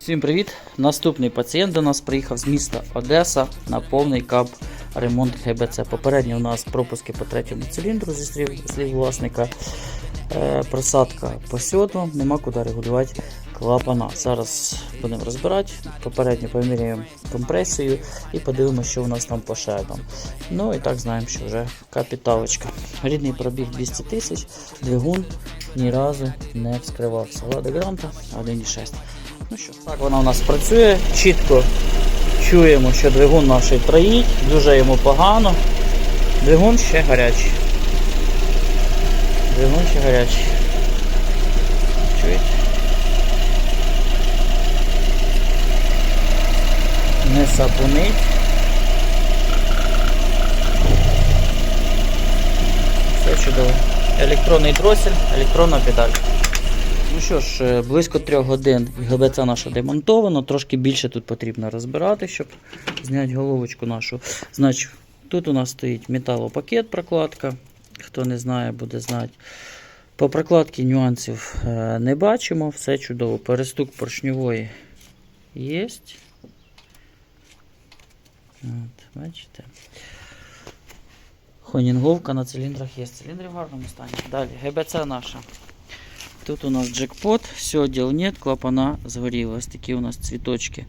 Всім привіт! Наступний пацієнт до нас приїхав з міста Одеса на повний кап ремонт ГБЦ. Попередньо у нас пропуски по третьому циліндру зі слів, власника. Е, просадка по сьоду, нема куди регулювати клапана. Зараз будемо розбирати. Попередньо поміряємо компресію і подивимося, що у нас там по шайбам. Ну і так знаємо, що вже капіталочка. Рідний пробіг 200 тисяч, двигун ні разу не вскривався. Лада Гранта 1,6. Ну що, так вона у нас працює. Чітко чуємо, що двигун наш троїть, дуже йому погано. Двигун ще гарячий. Двигун ще гарячий. Чуєте? Не сапунить. Все чудово. Електронний дросель, електронна педаль. Ну що ж, е, близько трьох годин ГБЦ наша демонтовано, трошки більше тут потрібно розбирати, щоб зняти головочку нашу. Значить, тут у нас стоїть металопакет прокладка. Хто не знає, буде знати. По прокладці нюансів е, не бачимо, все чудово. Перестук поршньової є. От, бачите. Хонінговка на циліндрах є. Циліндри в гарному стані. Далі, ГБЦ наша. Тут у нас джекпот, все, діл нет, клапана згоріли. Ось такі у нас цвіточки.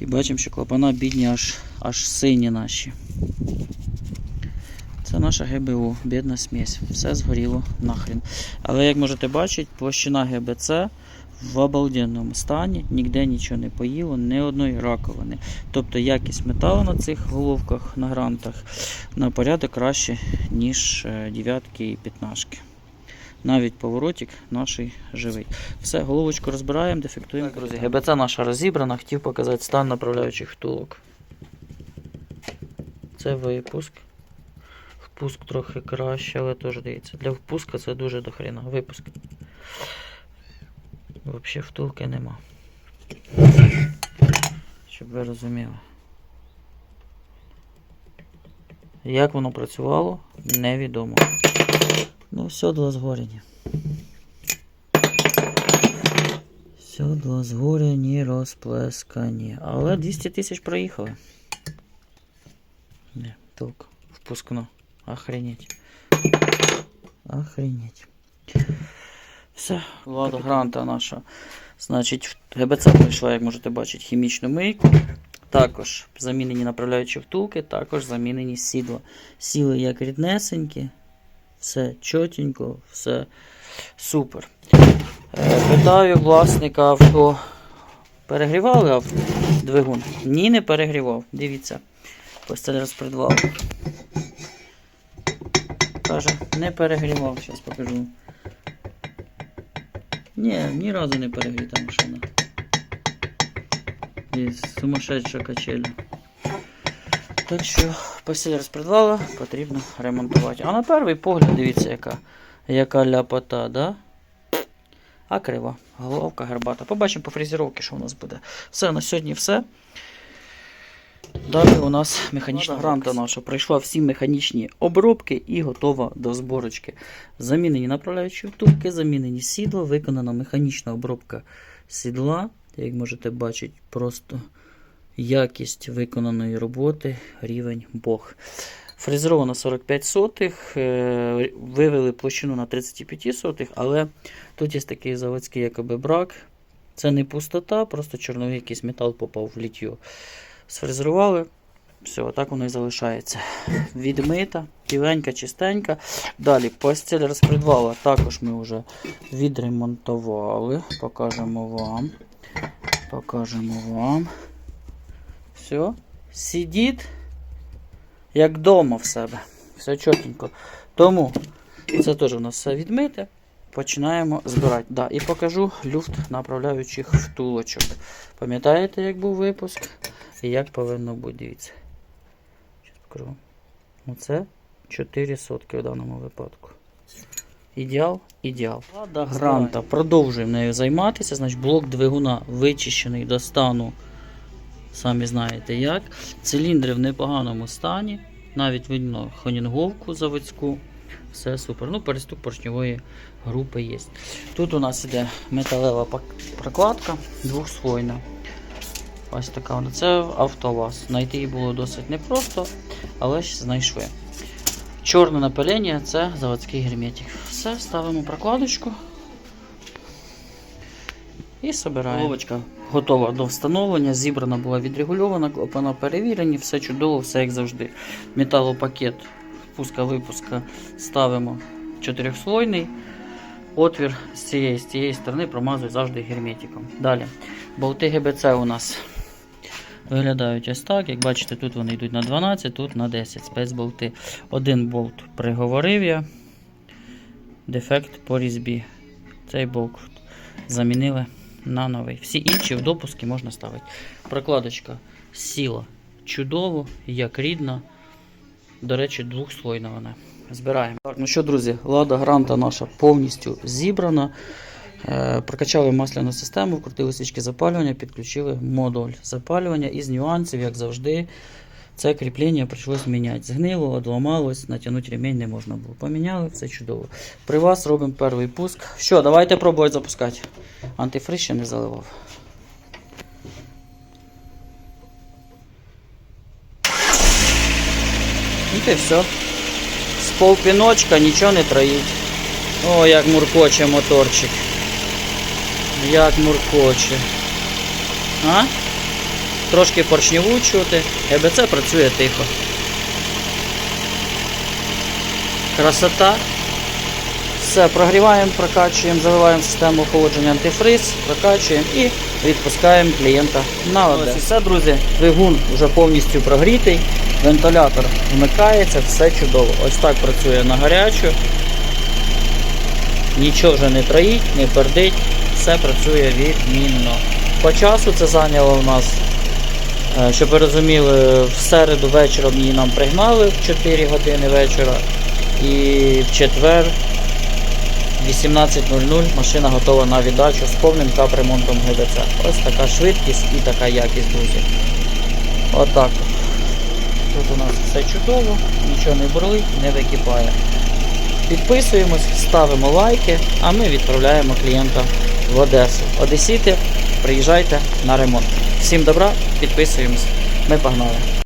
І бачимо, що клапана бідні аж, аж сині наші. Це наша ГБУ, бідна смесь. Все згоріло нахрен. Але як можете бачити, площина ГБЦ в обалденному стані, ніде нічого не поїло, ні одної раковини. Тобто якість металу на цих головках, на грантах на порядок краще, ніж е, дев'ятки і п'ятнашки. Навіть поворотик наш живий. Все, головочку розбираємо, дефектуємо. Так, друзі, ГБЦ наша розібрана, хотів показати стан направляючих втулок. Це випуск. Впуск трохи краще, але теж дивіться. Для впуска це дуже дохрена. Випуск. Взагалі втулки нема. Щоб ви розуміли. Як воно працювало, невідомо. Ну, сьодло згорені. Сьодло згорені, розплескані. Але 200 тисяч проїхали. Не, толк. Впускно. Охренеть. Охренеть. Все, влада гранта наша. Значить, ГБЦ пройшла, як можете бачити, хімічну мийку. Також замінені направляючі втулки, також замінені сідла. Сіли як ріднесенькі. Все чотенько, все супер. Е, Питаю власника авто. Перегрівали двигун? Ні, не перегрівав. Дивіться. Постель розпредвал. Каже, не перегрівав, зараз покажу. Ні, ні разу не перегріта машина. І сумасшедша качеля. Так що постіль розпредвала потрібно ремонтувати. А на перший погляд, дивіться, яка, яка ляпота, да? А крива, головка гарбата. Побачимо по фрезеровці, що у нас буде. Все, на сьогодні все. Далі у нас механічна гранта наша. Пройшла всі механічні обробки і готова до зборочки. Замінені направляючі втулки, замінені сідла, виконана механічна обробка сідла. Як можете бачити, просто якість виконаної роботи, рівень Бог. Фрезеровано 45 сотих, е, вивели площину на 35 сотих, але тут є такий заводський якоби брак. Це не пустота, просто чорновий якийсь метал попав в літьо. Сфрезерували, все, так воно і залишається. Відмита, тіленька, чистенька. Далі постіль розпредвала також ми вже відремонтували. Покажемо вам. Покажемо вам. Все. Сидіть, як вдома в себе. Все чотенько. Тому це теж у нас все відмите. Починаємо збирати. Да, і покажу люфт направляючих втулочок. Пам'ятаєте, як був випуск? І як повинно бути, дивіться. Зараз покажу. Оце 4 сотки в даному випадку. Ідеал, ідеал. Лада гранта. Продовжуємо нею займатися. Значить, блок двигуна вичищений до стану. Самі знаєте як. Циліндри в непоганому стані. Навіть видно хонінговку заводську. Все супер. Ну, перестук поршньової групи є. Тут у нас іде металева прокладка двохслойна. Ось така вона. Це автоваз. Знайти її було досить непросто, але ж знайшли. Чорне напилення це заводський герметик. Все, ставимо прокладочку. І собираємо. Головочка готова до встановлення, зібрана була відрегульована, клапана перевірені, все чудово, все як завжди. Металопакет впуска-випуска ставимо чотирьохслойний. Отвір з цієї, з цієї сторони промазую завжди герметиком. Далі. Болти ГБЦ у нас виглядають ось так. Як бачите, тут вони йдуть на 12, тут на 10 спецболти. Один болт приговорив я. Дефект по різьбі. Цей болт замінили на новий. Всі інші в допуски можна ставити. Прокладочка сіла чудово, як рідна. До речі, двохслойна вона. Збираємо. Так, ну що, друзі, лада гранта наша повністю зібрана. Е, Прокачали масляну систему, вкрутили свічки запалювання, підключили модуль запалювання. Із нюансів, як завжди, це кріплення прийшлось міняти. Згнило, одламалось, натягнути ремінь не можна було. Поміняли, все чудово. При вас робимо перший пуск. Що, давайте пробувати запускати. Антифриз ще не заливав. І все. З полпіночка нічого не троїть. О, як муркоче моторчик. Як муркоче. А? Трошки поршневу чути. ЕБЦ працює тихо. Красота. Все, прогріваємо, прокачуємо, заливаємо систему охолодження антифриз, прокачуємо і відпускаємо клієнта на ОД. Ось і все, друзі. Двигун вже повністю прогрітий, вентилятор вмикається, все чудово. Ось так працює на гарячу. Нічого вже не троїть, не пердить, все працює відмінно. По часу це зайняло у нас, щоб ви розуміли, в середу вечором її нам пригнали в 4 години вечора. І в четвер 18.00 машина готова на віддачу з повним капремонтом ГБЦ. Ось така швидкість і така якість, друзі. Отак. Тут у нас все чудово, нічого не бурлить, не википає. Підписуємось, ставимо лайки, а ми відправляємо клієнта в Одесу. Одесіти, приїжджайте на ремонт. Всім добра, підписуємось. Ми погнали.